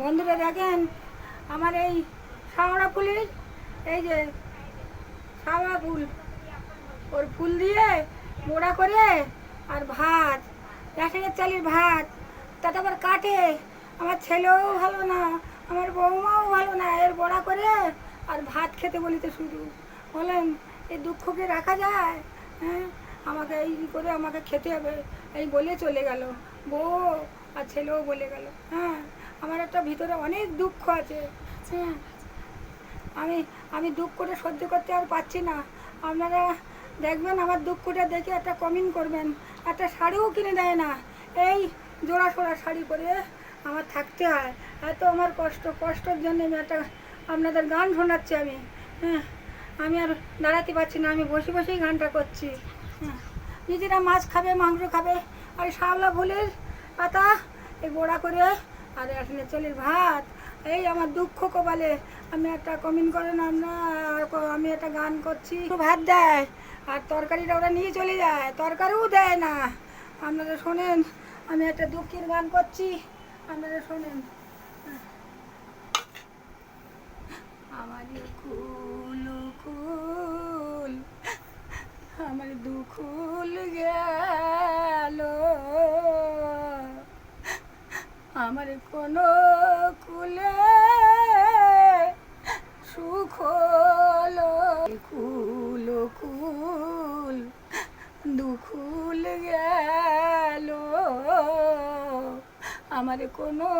বন্ধুরা দেখেন, আমার এই শাওড়া ফুলের, এই যে শাওড়া ফুল, ওর ফুল দিয়ে মোড়া করে আর ভাত রেশনের চালের ভাত, তাতে আবার কাটে। আমার ছেলেও ভালো না, আমার বৌমাও ভালো না, এর বড়া করে আর ভাত খেতে বলিতে শুধু। বলেন এই দুঃখকে রাখা যায়? হ্যাঁ আমাকে এই করে আমাকে খেতে হবে, এই বলে চলে গেল। বউ আর ছেলেও বলে গেল হ্যাঁ আমার একটা ভিতরে অনেক দুঃখ আছে। হ্যাঁ আমি আমি দুঃখটা সহ্য করতে আর পারছি না। আপনারা দেখবেন, আমার দুঃখটা দেখে একটা কমেন্ট করবেন, একটা শাড়িও কিনে দেয় না। এই জোড়া সোড়া শাড়ি পরে আমার থাকতে হয়। এত আমার কষ্ট, কষ্টের জন্য আমি একটা, আপনাদের গান শোনাচ্ছি আমি। হ্যাঁ আমি আর দাঁড়াতে পারছি না, আমি বসে বসেই গানটা করছি। হ্যাঁ নিজেরা মাছ খাবে, মাংস খাবে আর শাওলা ফুলের পাতা, এই বড়া করে আর এখানে চলের ভাত। এই আমার দুঃখ কপালে, আমি একটা কমেন্ট করেন আমরা আর আমি একটা গান করছি। ভাত দেয়, আর তরকারিটা ওরা নিয়ে চলে যায়, তরকারিও দেয় না। আপনারা শোনেন, আমি একটা দুঃখের গান করছি। আপনারা শোনেন। আমার কুল, আমার দুকুল গেল। আমার কোনো কুলে সুখ কুল কুল দুকুল গেল। আমার কোনো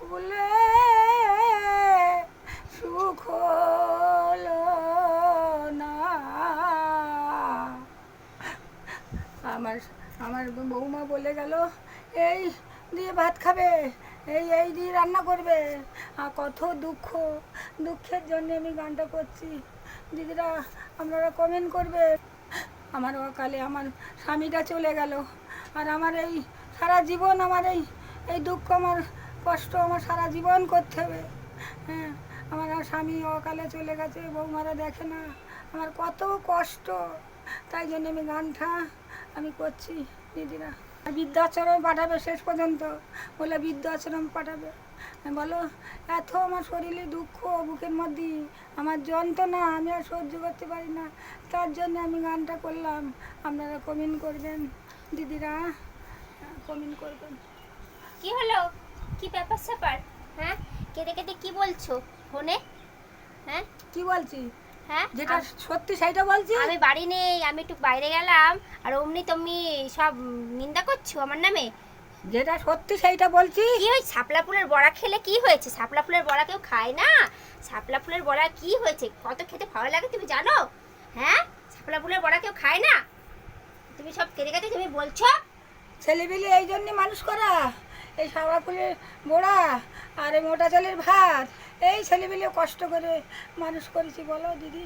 কুলে সুখ না। আমার আমার বৌমা বলে গেল, এই দিয়ে ভাত খাবে, এই এই দিয়ে রান্না করবে। আর কত দুঃখ, দুঃখের জন্য আমি গানটা করছি। দিদিরা, আপনারা কমেন্ট করবে। আমার অকালে আমার স্বামীটা চলে গেল। আর আমার এই সারা জীবন আমার এই এই দুঃখ, আমার কষ্ট আমার সারা জীবন করতে হবে। হ্যাঁ আমার স্বামী অকালে চলে গেছে, বৌমারা দেখে না। আমার কত কষ্ট। তাই জন্য আমি গানটা আমি করছি, দিদিরা। বৃদ্ধাশ্রমে পাঠাবে শেষ পর্যন্ত। বলে বৃদ্ধাশ্রম পাঠাবে? বলো এত আমার শরীরে দুঃখ বুকের মধ্যে। আমার যন্ত্রণা আমি আর সহ্য করতে পারি না। তার জন্য আমি গানটা করলাম। আপনারা কমেন্ট করবেন। দিদিরা কমেন্ট করবেন। কি হলো? কি ব্যাপার স্যাপার? হ্যাঁ? কেঁদে কেঁদে কি বলছো? ফোনে? হ্যাঁ? কি বলছি? হ্যাঁ? যেটা সত্যি সেটা বলছি আমি বাড়ি নেই আমি একটু বাইরে গেলাম আর অমনি তুমি সব নিন্দা করছ আমার নামে? যেটা সত্যি সেইটা বলছি কি হয়েছে? শাপলা ফুলের বড়া খেলে কি হয়েছে? শাপলা ফুলের বড়া কেউ খায় না? শাপলা ফুলের বড়া কি হয়েছে? কত খেতে ভালো লাগে তুমি জানো? হ্যাঁ? শাপলা ফুলের বড়া কেউ খায় না? তুমি সব কেঁদে কেঁদে তুমি বলছো? ছেলেবেলে এই জন্যে মানুষ করা। এই সাবা ফুলের মোড়া আর এই মোটা চালের ভাত এই ছেলেবেলে কষ্ট করে মানুষ করেছি বলো দিদি।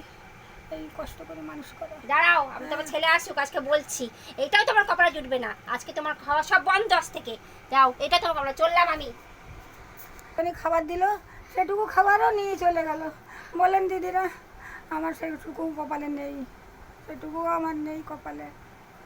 এই কষ্ট করে মানুষ করো। দাঁড়াও আমি তোমার ছেলে আসুক আজকে বলছি। এইটাও তোমার কপালে জুটবে না। আজকে তোমার খাওয়া সব বন্ধ আজ থেকে। যাও এটা তোমার কপালে চললাম আমি। উনি খাবার দিল সেটুকু খাবারও নিয়ে চলে গেল। বলেন দিদিরা আমার সেটুকু কপালে নেই সেটুকু আমার নেই কপালে।